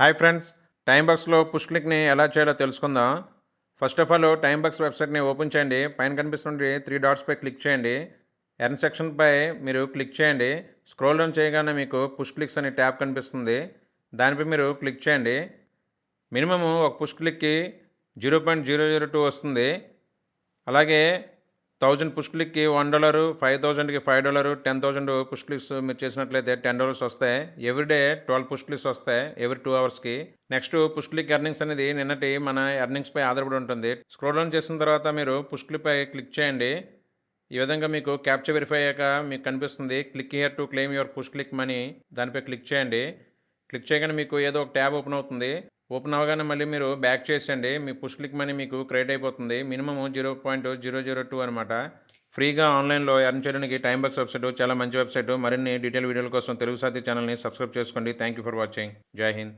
Hi friends time బాక్స్లో push క్లిక్ని ఎలా చేయాలో తెలుసుకుందాం. First of all time box వెబ్సైట్ని ఓపెన్ చేయండి. పైన కనిపిస్తుంది త్రీ డాట్స్పై క్లిక్ చేయండి. ఎర్న్ సెక్షన్పై మీరు క్లిక్ చేయండి. స్క్రోల్ డౌన్ చేయగానే మీకు పుష్ క్లిక్స్ అనే ట్యాబ్ కనిపిస్తుంది. దానిపై మీరు క్లిక్ చేయండి. మినిమము ఒక push క్లిక్కి zero point zero zero two వస్తుంది. అలాగే థౌజండ్ పుష్ క్లిక్కి వన్ డాలరు ఫైవ్ థౌజండ్కి five dollar ten thousand push clicks మీరు చేసినట్లయితే టెన్ డాలర్స్ వస్తాయి. ఎవ్రీడే ట్వెల్వ్ పుష్ క్లిక్స్ వస్తాయి ఎవ్రీ టూ అవర్స్కి. నెక్స్ట్ పుష్ క్లిక్ ఎర్నింగ్స్ అనేది నిన్నటి మన ఎర్నింగ్స్ పై ఆధారపడి ఉంటుంది. స్క్రోల్ డౌన్ చేసిన తర్వాత మీరు పుష్ క్లిక్ పై క్లిక్ చేయండి. ఈ విధంగా మీకు క్యాప్చర్ వెరిఫై అయ్యాక మీకు కనిపిస్తుంది click here to claim your push click money. దానిపై క్లిక్ చేయండి. క్లిక్ చేయగానే మీకు ఏదో ఒక ట్యాబ్ ఓపెన్ అవుతుంది. ఓపెన్ అవగానే మళ్ళీ మీరు బ్యాక్ చేసేయండి. మీ పుష్ క్లిక్ మనీ మీకు క్రియేట్ అయిపోతుంది. Minimum zero point zero zero two అనమాట ఫ్రీగా ఆన్లైన్లో ఎర్న్ చేయడానికి టైం బాక్స్ వెబ్సైట్ చాలా మంచి వెబ్సైట్. మరిన్ని డీటెయిల్ వీడియోల కోసం తెలుగు సాతి ఛానల్ని సబ్స్క్రైబ్ చేసుకోండి. Thank you for watching. జై హింద్.